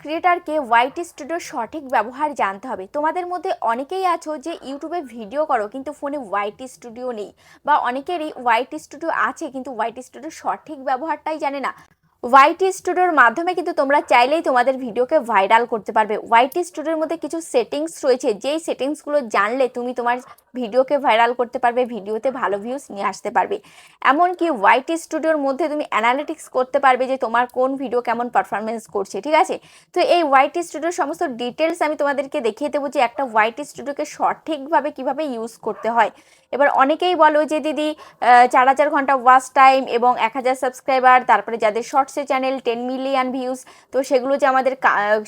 ক্রিয়েটারকে white স্টুডিওর সঠিক ব্যবহার জানতে হবে। তোমাদের মধ্যে অনেকেই আছো যে ইউটিউবে ভিডিও করো, কিন্তু ফোনে ওয়াইটি স্টুডিও নেই। বা অনেকেরই হোয়াইট স্টুডিও আছে, কিন্তু ওয়াইট স্টুডিওর সঠিক ব্যবহারটাই জানে না। ওয়াইটি স্টুডিওর মাধ্যমে কিন্তু তোমরা চাইলেই তোমাদের ভিডিওকে ভাইরাল করতে পারবে। ওয়াইটি স্টুডিওর মধ্যে কিছু সেটিংস রয়েছে, যেই সেটিংসগুলো জানলে তুমি তোমার ভিডিওকে ভাইরাল করতে পারবে, ভিডিওতে ভালো ভিউজ নিয়ে আসতে পারবে। এমনকি ওয়াইটি স্টুডিওর মধ্যে তুমি অ্যানালিটিক্স করতে পারবে যে তোমার কোন ভিডিও কেমন পারফরমেন্স করছে, ঠিক আছে? তো এই ওয়াইটি স্টুডিওর সমস্ত ডিটেলস আমি তোমাদেরকে দেখিয়ে দেবো যে একটা ওয়াইটি স্টুডিওকে সঠিকভাবে কীভাবে ইউজ করতে হয়। এবার অনেকেই বলো যে, দিদি চার হাজার ঘণ্টা ওয়াচ টাইম এবং এক হাজার সাবস্ক্রাইবার তারপরে যাদের শর্টসে চ্যানেল টেন মিলিয়ন ভিউজ তো সেগুলো যে আমাদের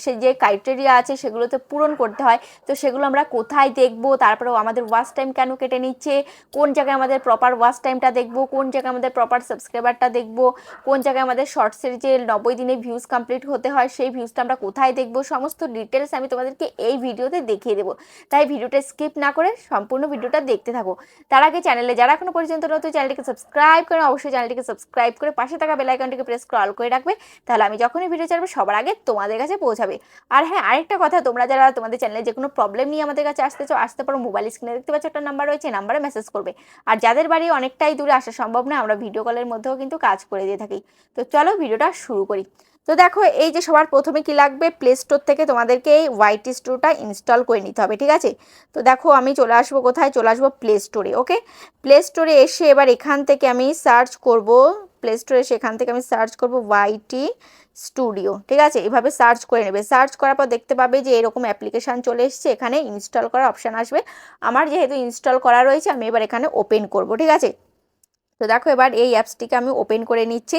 সে যে ক্রাইটেরিয়া আছে সেগুলো তো পূরণ করতে হয়। তো সেগুলো আমরা কোথায় দেখব? তারপরেও আমাদের ওয়াচ টাইম কেন কেটে নিচ্ছে? কোন জায়গায় আমাদের প্রপার ওয়াচ টাইমটা দেখব? কোন জায়গায় আমাদের প্রপার সাবস্ক্রাইবারটা দেখব? কোন জায়গায় আমাদের শর্টসের যে নব্বই দিনে ভিউজ কমপ্লিট হতে হয়, সেই ভিউজটা আমরা কোথায় দেখব? সমস্ত ডিটেলস আমি তোমাদেরকে এই ভিডিওতে দেখিয়ে দেবো। তাই ভিডিওটা স্কিপ না করে সম্পূর্ণ ভিডিওটা দেখতে থাকো। তার আগে চ্যানেলে যারা এখনও পর্যন্ত নতুন চ্যানেলটিকে সাবস্ক্রাইব করে। অবশ্যই চ্যানেলটিকে সাবস্ক্রাইব করে পাশে থাকা বেল আইকনটিকে প্রেস করে অল করে রাখবে, তাহলে আমি যখনই ভিডিও ছাড়বো, সবার আগে তোমাদের কাছে পৌঁছাবে। আর হ্যাঁ আরেকটা কথা, তোমরা যারা তোমাদের চ্যানেলে যে কোনো প্রবলেম নিয়ে আমাদের কাছে আসতে চাও, আসতে পারো মোবাইল স্ক্রিনে দেখতে পাচ্ছ একটা নাম্বার রয়েছে নাম্বারে মেসেজ করবে। আর যাদের বাড়ি অনেকটাই দূরে, আসা সম্ভব না আমরা ভিডিও কলের মধ্যেও কিন্তু কাজ করে দিয়ে থাকি। তো চলো ভিডিওটা শুরু করি। তো দেখো, এই যে সবার প্রথমে কি লাগবে? প্লে স্টোর থেকে তোমাদেরকে এই হোয়াইট স্টোরটা ইনস্টল করে নিতে হবে, ঠিক আছে? তো দেখো, আমি চলে আসব কোথায়? চলে আসব প্লে স্টোরে ওকে প্লে স্টোরে এসে এবার এখান থেকে আমি সার্চ করব প্লে স্টোরে সেখান থেকে আমি সার্চ করব ওয়াইটি স্টুডিও ঠিক আছে? এভাবে সার্চ করে নেবে। সার্চ করার পর দেখতে পাবে যে এরকম অ্যাপ্লিকেশান চলে এসছে। এখানে ইনস্টল করার অপশান আসবে। আমার যেহেতু ইনস্টল করা রয়েছে, আমি এবার এখানে ওপেন করব, ঠিক আছে? তো দেখো এবার এই অ্যাপসটিকে আমি ওপেন করে নিচ্ছি।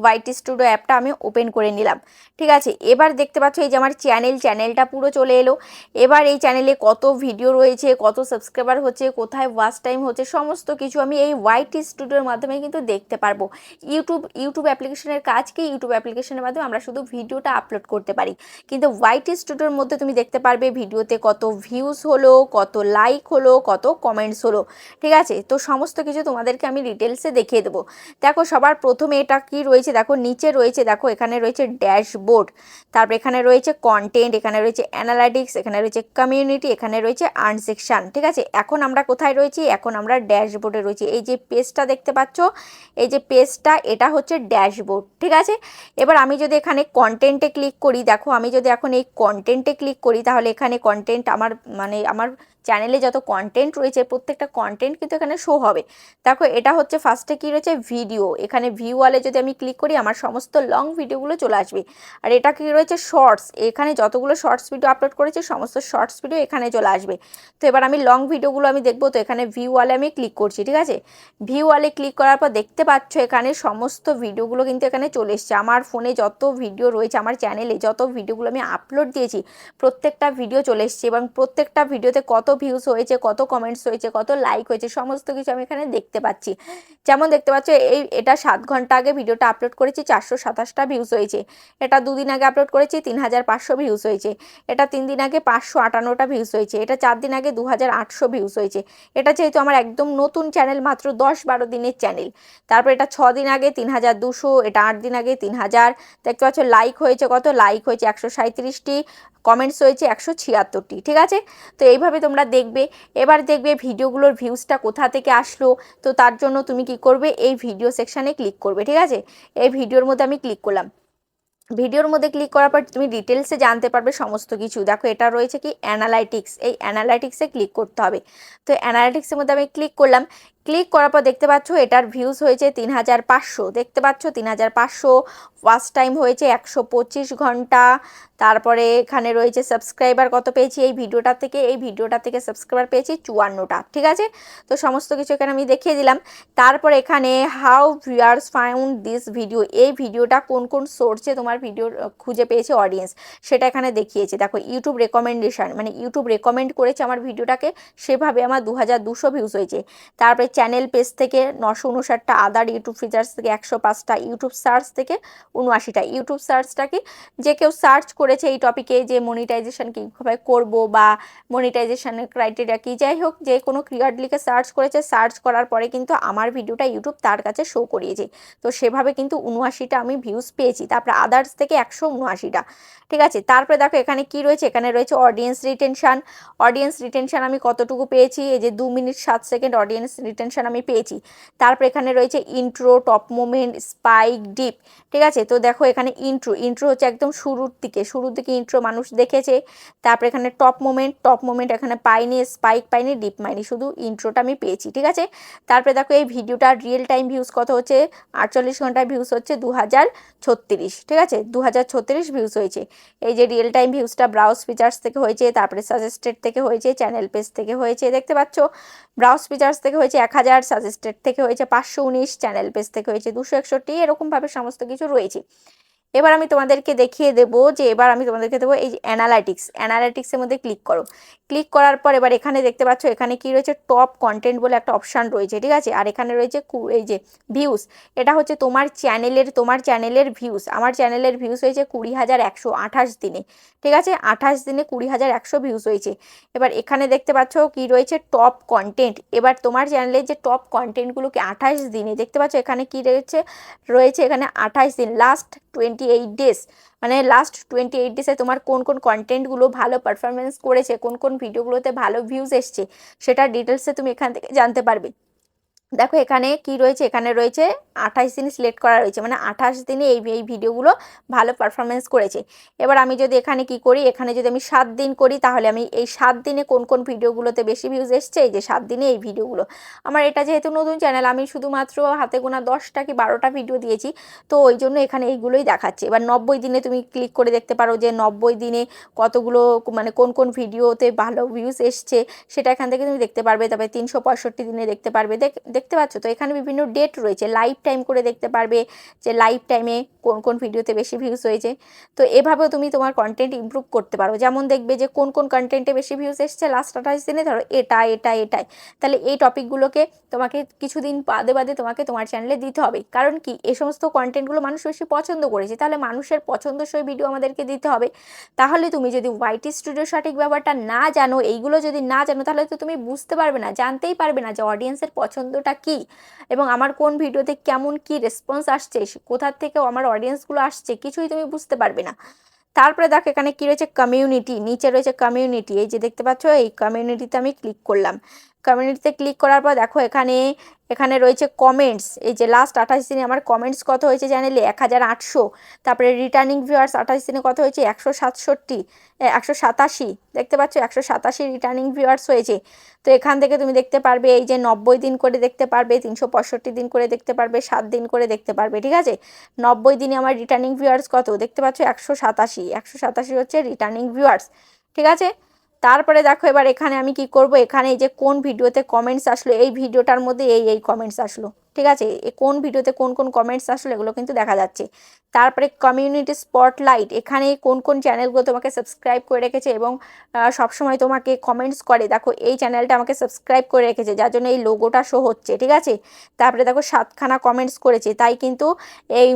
হোয়াইট স্টুডিও অ্যাপটা আমি ওপেন করে নিলাম। ঠিক আছে? এবার দেখতে পাচ্ছ এই যে আমার চ্যানেল চ্যানেলটা পুরো চলে এলো। এবার এই চ্যানেলে কত ভিডিও রয়েছে, কত সাবস্ক্রাইবার হচ্ছে, কোথায় ওয়াচ টাইম হচ্ছে, সমস্ত কিছু আমি এই হোয়াইট স্টুডিওর মাধ্যমে কিন্তু দেখতে পারব। ইউটিউব ইউটিউব অ্যাপ্লিকেশনের কাজ কি? ইউটিউব অ্যাপ্লিকেশনের মাধ্যমে আমরা শুধু ভিডিওটা আপলোড করতে পারি। কিন্তু হোয়াইট স্টুডিওর মধ্যে তুমি দেখতে পারবে ভিডিওতে কত ভিউজ হলো, কত লাইক হলো, কত কমেন্টস হলো। ঠিক আছে? তো সমস্ত কিছু তোমাদেরকে আমি ডিটেলসে দেখিয়ে দেবো। দেখো সবার প্রথমে এটা কি রয়েছে? দেখো নিচে রয়েছে, দেখো এখানে রয়েছে ড্যাশবোর্ড। তারপর এখানে রয়েছে কন্টেন্ট এখানে রয়েছে অ্যানালাইটিক্স এখানে রয়েছে কমিউনিটি এখানে রয়েছে আর্ন সেকশন ঠিক আছে? এখন আমরা কোথায় রয়েছি? এখন আমরা ড্যাশবোর্ডে রয়েছি। এই যে পেজটা দেখতে পাচ্ছ, এই যে পেজটা এটা হচ্ছে ড্যাশবোর্ড, ঠিক আছে? এবার আমি যদি এখানে কন্টেন্টে ক্লিক করি, দেখো আমি যদি এখন এই কন্টেন্টে ক্লিক করি, তাহলে এখানে কন্টেন্ট আমার মানে আমার চ্যানেলে যত কন্টেন্ট রয়েছে, প্রত্যেকটা কন্টেন্ট কিন্তু এখানে শো হবে। দেখো, এটা হচ্ছে ফার্স্টে কী রয়েছে? ভিডিও এখানে ভিউ ওয়ালে যদি আমি ক্লিক করি, আমার সমস্ত লং ভিডিওগুলো চলে আসবে। আর এটা কী রয়েছে? শর্টস এখানে যতগুলো শর্টস ভিডিও আপলোড করেছে, সমস্ত শর্টস ভিডিও এখানে চলে আসবে। তো এবার আমি লং ভিডিওগুলো আমি দেখব, তো এখানে ভিউ ওয়ালে আমি ক্লিক করছি, ঠিক আছে? ভিউ ওয়ালে ক্লিক করার পর দেখতে পাচ্ছ, এখানে সমস্ত ভিডিওগুলো কিন্তু এখানে চলে এসছে। আমার ফোনে যত ভিডিও রয়েছে, আমার চ্যানেলে যত ভিডিওগুলো আমি আপলোড দিয়েছি, প্রত্যেকটা ভিডিও চলে এসছে। এবং প্রত্যেকটা ভিডিওতে কত ভিউজ হয়েছে, কত কমেন্টস হয়েছে, কত লাইক হয়েছে, সমস্ত কিছু আমি এখানে দেখতে পাচ্ছি। যেমন দেখতে পাচ্ছ, এই এটা সাত ঘণ্টা আগে ভিডিওটা আপলোড করেছি, চারশো সাতাশটা ভিউজ হয়েছে। এটা দুদিন আগে আপলোড করেছি, তিন হাজার পাঁচশো ভিউজ হয়েছে। এটা তিন দিন আগে পাঁচশো আটান্নটা ভিউজ হয়েছে। এটা চার দিন আগে দু হাজার আটশো ভিউজ হয়েছে। এটা যেহেতু আমার একদম নতুন চ্যানেল মাত্র দশ বারো দিনের চ্যানেল তারপর এটা ছ দিন আগে তিন হাজার দুশো, এটা আট দিন আগে তিন হাজার। দেখতে পাচ্ছ লাইক হয়েছে কত? লাইক হয়েছে একশো সাঁত্রিশটি কমেন্টস হয়েছে একশো ছিয়াত্তরটি, ঠিক আছে? তো এইভাবে তোমরা দেখবে। এবার দেখবে ভিডিওগুলোর ভিউজটা কোথা থেকে আসলো, তো তার জন্য তুমি কি করবে, এই ভিডিও সেকশানে ক্লিক করবে, ঠিক আছে? এই ভিডিওর মধ্যে আমি ক্লিক করলাম। ভিডিওর মধ্যে ক্লিক করার পর তুমি ডিটেলসে জানতে পারবে সমস্ত কিছু। দেখো, এটা রয়েছে কি অ্যানালাইটিক্স এই অ্যানালাইটিক্সে ক্লিক করতে হবে। তো অ্যানালাইটিক্সের মধ্যে আমি ক্লিক করলাম। ক্লিক করার পর দেখতে পাচ্ছ এটার ভিউজ হয়েছে তিন হাজার পাঁচশো। দেখতে পাচ্ছ তিন হাজার পাঁচশো ফার্স্ট টাইম হয়েছে একশো পঁচিশ ঘণ্টা। তারপরে এখানে রয়েছে সাবস্ক্রাইবার কত পেয়েছি? এই ভিডিওটা থেকে, এই ভিডিওটা থেকে সাবস্ক্রাইবার পেয়েছি চুয়ান্নটা, ঠিক আছে? তো সমস্ত কিছু এখানে আমি দেখিয়ে দিলাম। তারপর এখানে how viewers found this video এই ভিডিওটা কোন কোন সোর্সে তোমার ভিডিও খুঁজে পেয়েছে অডিয়েন্স সেটা এখানে দেখিয়েছে। দেখো ইউটিউব রেকমেন্ডেশন মানে ইউটিউব রেকমেন্ড করেছে আমার ভিডিওটাকে সেভাবে আমার দু হাজার দুশো ভিউজ হয়েছে। তারপরে চ্যানেল পেজ থেকে নশো উনষাটটা আদার ইউটিউব ফিচার্স থেকে একশো পাঁচটা ইউটিউব সার্চ থেকে উনআশিটা। ইউটিউব সার্চটা কি? যে কেউ সার্চ করেছে এই টপিকে যে মনিটাইজেশন কীভাবে করব বা মনিটাইজেশনের ক্রাইটেরিয়া কি, যাই হোক, যে কোনো কিওয়ার্ড লিখে সার্চ করেছে সার্চ করার পরে কিন্তু আমার ভিডিওটা ইউটিউব তার কাছে শো করিয়েছে। তো সেভাবে কিন্তু উনআশিটা আমি ভিউজ পেয়েছি। তারপরে আদার্স থেকে একশো উনআশিটা। ঠিক আছে? তারপরে দেখো এখানে কি রয়েছে? এখানে রয়েছে অডিয়েন্স রিটেনশন অডিয়েন্স রিটেনশন আমি কতটুকু পেয়েছি? এই যে দু মিনিট সাত সেকেন্ড অডিয়েন্স রিটেনশন আমি পেয়েছি। তারপরে এখানে রয়েছে intro top moment spike dip ঠিক আছে? তো দেখো এখানে ইন্ট্রো ইন্ট্রো হচ্ছে একদম শুরুর দিকে শুরুর দিকে ইন্ট্রো মানুষ দেখেছে। তারপরে এখানে টপ মোমেন্ট টপ মোমেন্ট এখানে পাইনি স্পাইক পাইনি ডিপ মাইনি শুধু ইন্ট্রোটা আমি পেয়েছি, ঠিক আছে? তারপরে দেখো এই ভিডিওটা রিয়েল টাইম ভিউজ কত হচ্ছে? আটচল্লিশ ঘন্টায় ভিউজ হচ্ছে দু হাজার ছত্রিশ, ঠিক আছে? দু হাজার ছত্রিশ ভিউজ হয়েছে। এই যে রিয়েল টাইম ভিউজটা ব্রাউজ ফিচার্স থেকে হয়েছে, তারপরে সাজেস্টেড থেকে হয়েছে চ্যানেল পেজ থেকে হয়েছে, দেখতে পাচ্ছ? ব্রাউজ ফিচার্স থেকে হয়েছে এক হাজার সাজেস্টেড থেকে হয়েছে পাঁচশো উনিশ চ্যানেল পেজ থেকে হয়েছে দুশো একষট্টি, এরকমভাবে সমস্ত কিছু রয়েছে। এবার আমি তোমাদেরকে দেখিয়ে দেবো যে এবার আমি তোমাদেরকে দেবো এই অ্যানালাইটিক্স অ্যানালাইটিক্সের মধ্যে ক্লিক করো। ক্লিক করার পর এবার এখানে দেখতে পাচ্ছ, এখানে কি রয়েছে? টপ কন্টেন্ট বলে একটা অপশান রয়েছে, ঠিক আছে? আর এখানে রয়েছে এই যে ভিউস এটা হচ্ছে তোমার চ্যানেলের তোমার চ্যানেলের ভিউস আমার চ্যানেলের ভিউস হয়েছে কুড়ি হাজার একশো আঠাশ দিনে, ঠিক আছে? আঠাশ দিনে কুড়ি হাজার একশো ভিউস হয়েছে। এবার এখানে দেখতে পাচ্ছ কি রয়েছে? টপ কন্টেন্ট এবার তোমার চ্যানেলের যে টপ কন্টেন্টগুলোকে আঠাশ দিনে, দেখতে পাচ্ছ এখানে কি রয়েছে? রয়েছে এখানে আঠাশ দিন। লাস্ট টোয়েন্টি এইট ডেজ মানে লাস্ট টোয়েন্টি এইট ডেসে তোমার কোন কোন কন্টেন্টগুলো ভালো পারফরমেন্স করেছে, কোন কোন ভিডিওগুলোতে ভালো ভিউজ এসছে সেটা ডিটেলসে তুমি এখান থেকে জানতে পারবে। দেখো এখানে কি রয়েছে? এখানে রয়েছে আঠাশ দিন সিলেক্ট করা রয়েছে। মানে আঠাশ দিনে এই এই ভিডিওগুলো ভালো পারফরমেন্স করেছে। এবার আমি যদি এখানে কি করি? এখানে যদি আমি সাত দিন করি, তাহলে আমি এই সাত দিনে কোন কোন ভিডিওগুলোতে বেশি ভিউজ এসছে? এই যে সাত দিনে এই ভিডিওগুলো। আমার এটা যেহেতু নতুন চ্যানেল আমি শুধুমাত্র হাতে গোনা দশটা কি বারোটা ভিডিও দিয়েছি। তো ওই জন্য এখানে এইগুলোই দেখাচ্ছে। এবার নব্বই দিনে তুমি ক্লিক করে দেখতে পারো যে নব্বই দিনে কতগুলো মানে কোন কোন ভিডিওতে ভালো ভিউজ এসছে, সেটা এখান থেকে তুমি দেখতে পারবে। তবে তিনশো পঁয়ষট্টি দিনে দেখতে পারবে। দেখ দেখতে পাচ্ছ? তো এখানে বিভিন্ন ডেট রয়েছে। লাইভ টাইম করে দেখতে পারবে যে লাইভ টাইমে কোন কোন ভিডিওতে বেশি ভিউজ হয়েছে। তো এভাবেও তুমি তোমার কন্টেন্ট ইমপ্রুভ করতে পারো। যেমন দেখবে যে কোন কোন কন্টেন্টে বেশি ভিউজ এসছে লাস্ট আঠাশ দিনে ধরো এটা এটা এটাই তাহলে এই টপিকগুলোকে তোমাকে কিছুদিন বাদে বাদে তোমাকে তোমার চ্যানেলে দিতে হবে। কারণ কি? এই সমস্ত কন্টেন্টগুলো মানুষ বেশি পছন্দ করেছে। তাহলে মানুষের পছন্দসই ভিডিও আমাদেরকে দিতে হবে। তাহলে তুমি যদি ওয়াইটি স্টুডিও সঠিক ব্যাপারটা না জানো, এইগুলো যদি না জানো, তাহলে তো তুমি বুঝতে পারবে না, জানতেই পারবে না যে অডিয়েন্সের পছন্দটা কি? এবং আমার কোন ভিডিওতে কেমন কি রেসপন্স আসছে? কোথার থেকে আমার অডিয়েন্সগুলো আসছে? কিছুই তুমি বুঝতে পারবে না। তারপরে দেখো এখানে কী রয়েছে কমিউনিটি নিচে রয়েছে কমিউনিটি এই যে দেখতে পাচ্ছ, এই কমিউনিটিতে আমি ক্লিক করলাম। কমিউনিটিতে ক্লিক করার পর দেখো এখানে এখানে রয়েছে কমেন্টস এই যে লাস্ট আঠাশ দিনে আমার কমেন্টস কত হয়েছে চ্যানেলে এক হাজার আটশো। তারপরে রিটার্নিং ভিউয়ার্স আঠাশ দিনে কত হয়েছে? একশো সাতষট্টি। একশো সাতাশি। দেখতে পাচ্ছ একশো সাতাশি রিটার্নিং ভিউয়ার্স হয়েছে। তো এখান থেকে তুমি দেখতে পারবে এই যে নব্বই দিন করে দেখতে পারবে, তিনশো পঁয়ষট্টি দিন করে দেখতে পারবে, সাত দিন করে দেখতে পারবে, ঠিক আছে? নব্বই দিনে আমার রিটার্নিং ভিউয়ার্স কত? দেখতে পাচ্ছ একশো সাতাশি। একশো সাতাশি হচ্ছে রিটার্নিং ভিউয়ার্স ঠিক আছে? তারপরে দেখো এবার এখানে আমি কি করব? এখানে এই যে কোন ভিডিওতে কমেন্টস আসলো? এই ভিডিওটার মধ্যে এই এই কমেন্টস আসলো। ঠিক আছে? কোন ভিডিওতে কোন কোন কমেন্টস আসলো এগুলো কিন্তু দেখা যাচ্ছে। তারপরে কমিউনিটি স্পটলাইট এখানে কোন কোন চ্যানেলগুলো তোমাকে সাবস্ক্রাইব করে রেখেছে এবং সবসময় তোমাকে কমেন্টস করে। দেখো, এই চ্যানেলটা আমাকে সাবস্ক্রাইব করে রেখেছে, যার জন্য এই লোগোটা শো হচ্ছে, ঠিক আছে? তারপরে দেখো, সাতখানা কমেন্টস করেছে। তাই কিন্তু এই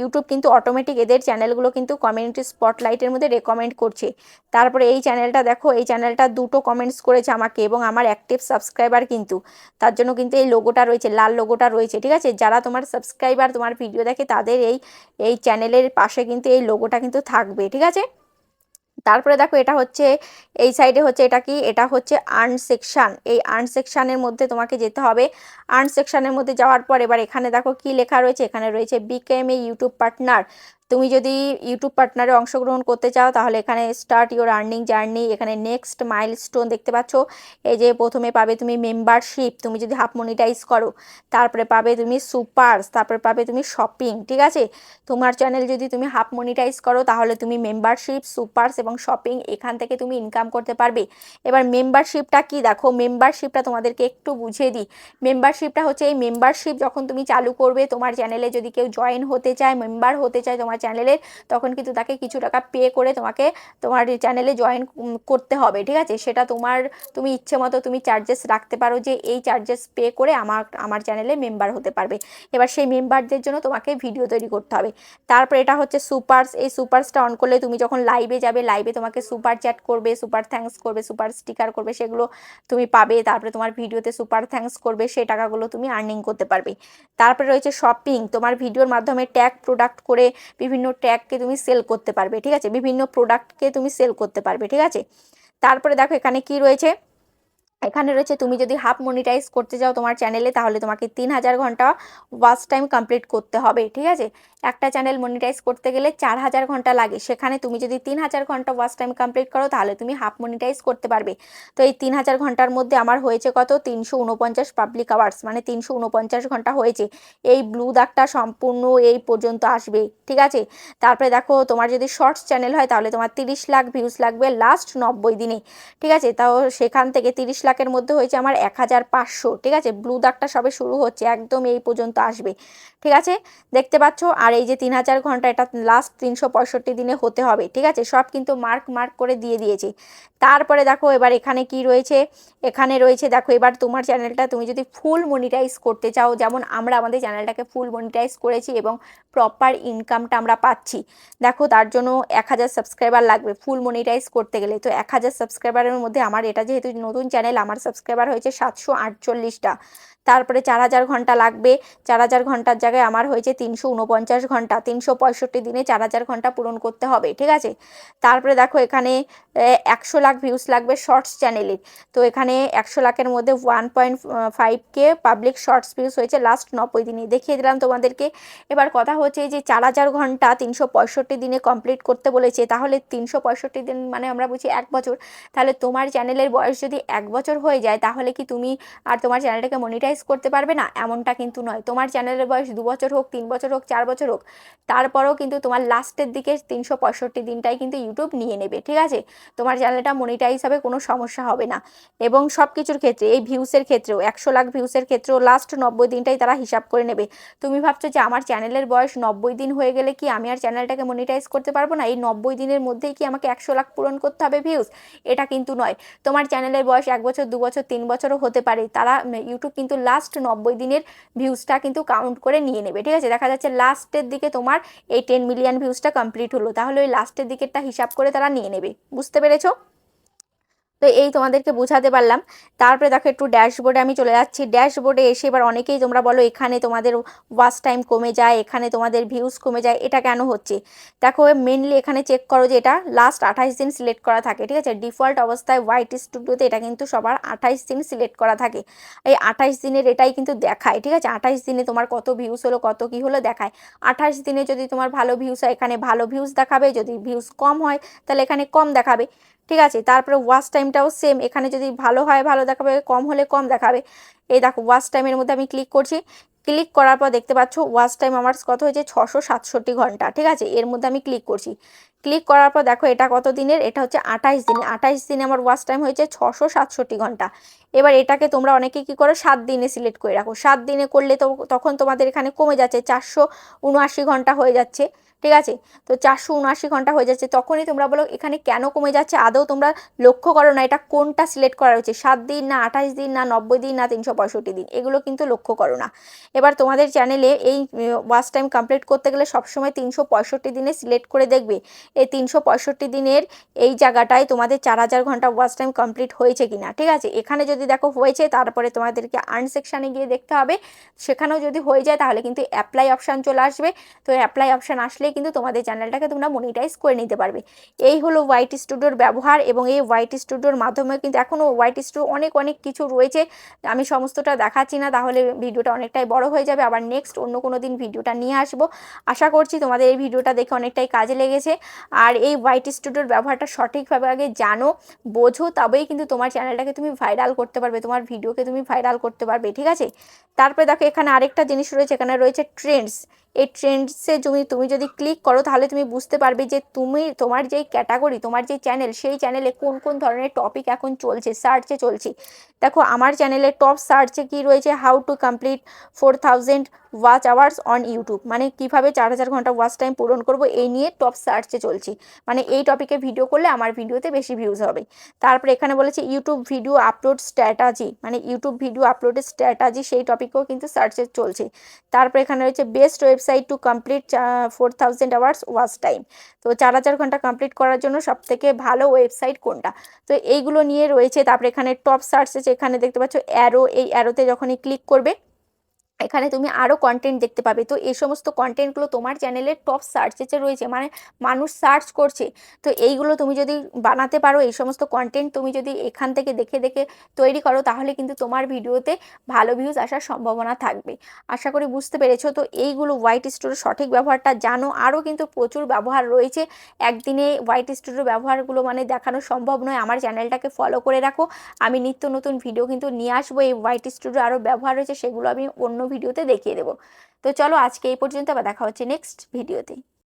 ইউটিউব কিন্তু অটোমেটিক এদের চ্যানেলগুলো কিন্তু কমিউনিটি স্পটলাইটের মধ্যে রেকমেন্ড করছে। তারপরে এই চ্যানেলটা দেখো, এই চ্যানেলটা দুটো কমেন্টস করেছে আমাকে এবং আমার অ্যাক্টিভ সাবস্ক্রাইবার কিন্তু। তার জন্য কিন্তু এই লোগোটা রয়েছে, লাল লোগোটা রয়েছে। ঠিক আছে? যারা তোমার সাবস্ক্রাইবার তোমার ভিডিও দেখে, তাদের এই এই চ্যানেলের পাশে কিন্তু এই লোগোটা কিন্তু থাকবে, ঠিক আছে? তারপরে দেখো, এটা হচ্ছে, এই সাইডে হচ্ছে এটা কি? এটা হচ্ছে আর্ন সেকশান এই আর্ন সেকশানের মধ্যে তোমাকে যেতে হবে। আর্ন সেকশানের মধ্যে যাওয়ার পর এবার এখানে দেখো কি লেখা রয়েছে? এখানে রয়েছে বিকেএম এ ইউটিউব পার্টনার তুমি যদি ইউটিউব পার্টনারে অংশগ্রহণ করতে চাও, তাহলে এখানে স্টার্ট ইউর আর্নিং জার্নি এখানে নেক্সট মাইলস্টোন দেখতে পাচ্ছ। এই যে প্রথমে পাবে তুমি মেম্বারশিপ তুমি যদি হাফ মনিটাইজ করো, তারপরে পাবে তুমি সুপার্স তারপরে পাবে তুমি শপিং ঠিক আছে? তোমার চ্যানেল যদি তুমি হাফ মনিটাইজ করো, তাহলে তুমি মেম্বারশিপ সুপার্স এবং শপিং এখান থেকে তুমি ইনকাম করতে পারবে। এবার মেম্বারশিপটা কি? দেখো মেম্বারশিপটা তোমাদেরকে একটু বুঝিয়ে দিই। মেম্বারশিপটা হচ্ছে এই মেম্বারশিপ যখন তুমি চালু করবে, তোমার চ্যানেলে যদি কেউ জয়েন হতে চায় মেম্বার হতে চায়, তোমার চ্যানেলের তখন কিন্তু তাকে কিছু টাকা পে করে তোমাকে তোমার চ্যানেলে জয়েন করতে হবে, ঠিক আছে? সেটা তোমার, তুমি ইচ্ছে মতো তুমি চার্জেস রাখতে পারো যে এই চার্জেস পে করে আমার আমার চ্যানেলে মেম্বার হতে পারবে। এবার সেই মেম্বারদের জন্য তোমাকে ভিডিও তৈরি করতে হবে। তারপর এটা হচ্ছে সুপারস এই সুপারসটা অন করলে তুমি যখন লাইভে যাবে লাইভে তোমাকে সুপার চ্যাট করবে সুপার থ্যাঙ্কস করবে সুপার স্টিকার করবে, সেগুলো তুমি পাবে। তারপরে তোমার ভিডিওতে সুপার থ্যাঙ্কস করবে, সেই টাকাগুলো তুমি আর্নিং করতে পারবে। তারপরে রয়েছে শপিং তোমার ভিডিওর মাধ্যমে ট্যাগ প্রোডাক্ট করে বিভিন্ন ট্যাগকে তুমি সেল করতে পারবে, ঠিক আছে? বিভিন্ন প্রোডাক্টকে তুমি সেল করতে পারবে, ঠিক আছে? তারপরে দেখো এখানে কি রয়েছে? এখানে রয়েছে, তুমি যদি হাফ মনিটাইজ করতে চাও তোমার চ্যানেলে তাহলে তোমাকে তিন হাজার ঘণ্টা ওয়াচ টাইম কমপ্লিট করতে হবে, ঠিক আছে? একটা চ্যানেল মনিটাইজ করতে গেলে চার হাজার ঘণ্টা লাগে, সেখানে তুমি যদি তিন হাজার ঘণ্টা ওয়াচ টাইম কমপ্লিট করো, তাহলে তুমি হাফ মনিটাইজ করতে পারবে। তো এই তিন হাজার ঘণ্টার মধ্যে আমার হয়েছে কত? তিনশো উনপঞ্চাশ পাবলিক আওয়ার্স মানে তিনশো উনপঞ্চাশ ঘণ্টা হয়েছে। এই ব্লু দাগটা সম্পূর্ণ এই পর্যন্ত আসবে, ঠিক আছে? তারপরে দেখো, তোমার যদি শর্টস চ্যানেল হয়, তাহলে তোমার তিরিশ লাখ ভিউজ লাগবে লাস্ট নব্বই দিনে, ঠিক আছে? তাও সেখান থেকে তিরিশ লাখের মধ্যে হয়েছে আমার এক হাজার পাঁচশো, ঠিক আছে? ব্লু দাগটা সবে শুরু হচ্ছে, একদম এই পর্যন্ত আসবে, ঠিক আছে? দেখতে পাচ্ছ? আর এই যে তিন হাজার ঘণ্টা, এটা লাস্ট তিনশো পঁয়ষট্টি দিনে হতে হবে, ঠিক আছে? সব কিন্তু মার্ক মার্ক করে দিয়ে দিয়েছে। তারপরে দেখো, এবার এখানে কি রয়েছে? এখানে রয়েছে, দেখো, এবার তোমার চ্যানেলটা তুমি যদি ফুল মনিটাইজ করতে চাও, যেমন আমরা আমাদের চ্যানেলটাকে ফুল মনিটাইজ করেছি এবং প্রপার ইনকামটা আমরা পাচ্ছি, দেখো, তার জন্য এক হাজার সাবস্ক্রাইবার লাগবে ফুল মনিটাইজ করতে গেলে। তো এক হাজার সাবস্ক্রাইবারের মধ্যে আমার এটা যেহেতু নতুন চ্যানেল আমার সাবস্ক্রাইবার হয়েছে সাতশো আটচল্লিশটা। তারপরে চার হাজার ঘণ্টা লাগবে। চার হাজার ঘণ্টার জায়গায় আমার হয়েছে তিনশো উনপঞ্চাশ ঘণ্টা। তিনশো পঁয়ষট্টি দিনে চার হাজার ঘণ্টা পূরণ করতে হবে, ঠিক আছে? তারপরে দেখো এখানে একশো লাখ ভিউস লাগবে শর্টস চ্যানেলের তো এখানে একশো লাখের মধ্যে one point five K public shorts views হয়েছে লাস্ট নব্বই দিনে। দেখিয়ে দিলাম তোমাদেরকে। এবার কথা হচ্ছে যে চার হাজার ঘণ্টা তিনশো পঁয়ষট্টি দিনে কমপ্লিট করতে বলেছে, তাহলে তিনশো পঁয়ষট্টি দিন মানে আমরা বুঝি এক বছর। তাহলে তোমার চ্যানেলের বয়স যদি এক বছর হয়ে যায়, তাহলে কি তুমি আর তোমার চ্যানেলটাকে মনিটাইজ করতে পারবে না? এমনটা কিন্তু নয়। তোমার চ্যানেলের বয়স দু বছর হোক, তিন বছর হোক, চার বছর হোক, তারপরেও কিন্তু তোমার লাস্টের দিকে তিনশো পঁয়ষট্টি দিনটাই কিন্তু ইউটিউব নিয়ে নেবে, ঠিক আছে? তোমার চ্যানেলটা মনিটাইজ হবে, কোনো সমস্যা হবে না। এবং সব কিছুর ক্ষেত্রে, এই ভিউসের ক্ষেত্রেও, একশো লাখ ভিউসের ক্ষেত্রেও লাস্ট নব্বই দিনটাই তারা হিসাব করে নেবে। তুমি ভাবছ যে আমার চ্যানেলের বয়স নব্বই দিন হয়ে গেলে কি আমি আর চ্যানেলটাকে মনিটাইজ করতে পারব না? এই নব্বই দিনের মধ্যেই কি আমাকে একশো লাখ পূরণ করতে হবে ভিউস এটা কিন্তু নয়। তোমার চ্যানেলের বয়স এক বছর দু বছর, তিন বছরও হতে পারে। তারা ইউটিউব কিন্তু লাস্ট নব্বই দিনের ভিউজটা কিন্তু কাউন্ট করে নিয়ে নেবে, ঠিক আছে? দেখা যাচ্ছে লাস্টের দিকে তোমার এই টেন মিলিয়ন ভিউজটা কমপ্লিট হলো। তাহলে ওই লাস্টের দিকেরটা হিসাব করে তারা নিয়ে নেবে। বুঝতে পেরেছ? তো এই তোমাদেরকে বোঝাতে পারলাম। তারপরে দেখো একটু ড্যাশবোর্ডে আমি চলে যাচ্ছি। ড্যাশবোর্ডে এসে এবার অনেকেই তোমরা বলো, এখানে তোমাদের ওয়াচ টাইম কমে যায়, এখানে তোমাদের ভিউজ কমে যায়, এটা কেন হচ্ছে? দেখো মেনলি এখানে চেক করো যে এটা লাস্ট আঠাইশ দিন সিলেক্ট করা থাকে, ঠিক আছে? ডিফল্ট অবস্থায় হোয়াইট স্টুডিওতে এটা কিন্তু সবার আঠাইশ দিন সিলেক্ট করা থাকে। এই আঠাইশ দিনের এটাই কিন্তু দেখায়, ঠিক আছে? আঠাইশ দিনে তোমার কত ভিউজ হলো, কত কী হলো দেখায়। আঠাইশ দিনে যদি তোমার ভালো ভিউজ হয়, এখানে ভালো ভিউজ দেখাবে, যদি ভিউজ কম হয়, তাহলে এখানে কম দেখাবে। ঠিক আছে? তারপরে ওয়াচ টাইমটাও সেম এখানে যদি ভালো হয়, ভালো দেখাবে, কম হলে কম দেখাবে। এই দেখো ওয়াচ টাইমের মধ্যে আমি ক্লিক করছি। ক্লিক করার পর দেখতে পাচ্ছ ওয়াচ টাইম আমার কত হয়েছে? ছশো সাতষট্টি ঘণ্টা। ঠিক আছে? এর মধ্যে আমি ক্লিক করছি। ক্লিক করার পর দেখো, এটা কত দিনের? এটা হচ্ছে আঠাইশ দিনে। আঠাইশ দিনে আমার ওয়াচ টাইম হয়েছে ছশো সাতষট্টি ঘণ্টা। এবার এটাকে তোমরা অনেকে কি করো? সাত দিনে সিলেক্ট করে রাখো। সাত দিনে করলে তো তখন তোমাদের এখানে কমে যাচ্ছে। চারশো উনআশি ঘণ্টা হয়ে যাচ্ছে। ঠিক আছে? তো চারশো উনআশি ঘণ্টা হয়ে যাচ্ছে। তখনই তোমরা বলো, এখানে কেন কমে যাচ্ছে? আদৌ তোমরা লক্ষ্য করো না, এটা কোনটা সিলেক্ট করা হয়েছে? সাত দিন না আঠাশ দিন না নব্বই দিন না তিনশো পঁয়ষট্টি দিন? এগুলো কিন্তু লক্ষ্য করো না। এবার তোমাদের চ্যানেলে এই ওয়াচ টাইম কমপ্লিট করতে গেলে সবসময় তিনশো পঁয়ষট্টি দিনে সিলেক্ট করে দেখবে। এই তিনশো পঁয়ষট্টি দিনের এই জায়গাটায় তোমাদের চার হাজার ঘণ্টা ওয়াচ টাইম কমপ্লিট হয়েছে কিনা? ঠিক আছে? এখানে যদি দেখো হয়েছে, তারপরে তোমাদেরকে আর্ন সেকশানে গিয়ে দেখতে হবে। সেখানেও যদি হয়ে যায়, তাহলে কিন্তু অ্যাপ্লাই অপশান চলে আসবে। তো অ্যাপ্লাই অপশান আসলে কিন্তু তোমাদের চ্যানেলটাকে তোমরা মনিটাইজ করে নিতে পারবে। এই হলো হোয়াইট স্টুডিওর ব্যবহার এবং এই হোয়াইট স্টুডিওর মাধ্যমে কিন্তু এখনও হোয়াইট স্টুডিও অনেক অনেক কিছু রয়েছে। আমি সমস্তটা দেখাচ্ছি না, তাহলে ভিডিওটা অনেকটাই বড় হয়ে যাবে। আবার নেক্সট অন্য কোনো দিন ভিডিওটা নিয়ে আসব। আশা করছি তোমাদের এই ভিডিওটা দেখে অনেকটাই কাজে লেগেছে। আর এই হোয়াইট স্টুডিওর ব্যবহারটা সঠিকভাবে আগে জানো, বোঝো, তবেই কিন্তু তোমার চ্যানেলটাকে তুমি ভাইরাল করতে পারবে, তোমার ভিডিওকে তুমি ভাইরাল করতে পারবে, ঠিক আছে? তারপরে দেখো এখানে আরেকটা জিনিস রয়েছে, এখানে রয়েছে ট্রেন্ডস এই ট্রেন্ডসে তুমি তুমি যদি ক্লিক করো, তাহলে তুমি বুঝতে পারবে যে তুমি, তোমার যেই ক্যাটাগরি তোমার যে চ্যানেল সেই চ্যানেলে কোন কোন ধরনের টপিক এখন চলছে সার্চে চলছে। দেখো, আমার চ্যানেলে টপ সার্চে কি রয়েছে? How to complete four thousand watch hours on YouTube মানে কীভাবে চার হাজার ঘণ্টা ওয়াচ টাইম পূরণ করব, এই নিয়ে টপ সার্চে চলছি। মানে এই টপিকে ভিডিও করলে আমার ভিডিওতে বেশি ভিউজ হবে। তারপরে এখানে বলেছে ইউটিউব ভিডিও আপলোড স্ট্র্যাটাজি মানে ইউটিউব ভিডিও আপলোডের স্ট্র্যাটাজি সেই টপিকেও কিন্তু সার্চে চলছে। তারপরে এখানে রয়েছে best website to complete four thousand hours watch time তো চার হাজার ঘণ্টা কমপ্লিট করার জন্য সব থেকে ভালো ওয়েবসাইট কোনটা? তো এইগুলো নিয়ে রয়েছে। তারপরে এখানে টপ সার্চ আছে এখানে দেখতে পাচ্ছ অ্যারো এই অ্যারোতে যখনই ক্লিক করবে এখানে তুমি আরও কন্টেন্ট দেখতে পাবে। তো এই সমস্ত কন্টেন্টগুলো তোমার চ্যানেলের টপ সার্চেসে রয়েছে মানে মানুষ সার্চ করছে, তো এইগুলো তুমি যদি বানাতে পারো, এই সমস্ত কন্টেন্ট তুমি যদি এখান থেকে দেখে দেখে তৈরি করো, তাহলে কিন্তু তোমার ভিডিওতে ভালো ভিউজ আসার সম্ভাবনা থাকবে। আশা করি বুঝতে পেরেছ। তো এইগুলো হোয়াইট স্টোরের সঠিক ব্যবহারটা জানো। আরও কিন্তু প্রচুর ব্যবহার রয়েছে। একদিনে হোয়াইট স্টোরের ব্যবহারগুলো মানে দেখানো সম্ভব নয়। আমার চ্যানেলটাকে ফলো করে রাখো। আমি নিত্য নতুন ভিডিও কিন্তু নিয়ে আসব। এই হোয়াইট স্টোরের আরও ব্যবহার রয়েছে, সেগুলো আমি অন্য ভিডিওতে দেখিয়ে দেবো। তো চলো আজকে এই পর্যন্ত আবার দেখা হচ্ছে নেক্সট ভিডিওতে।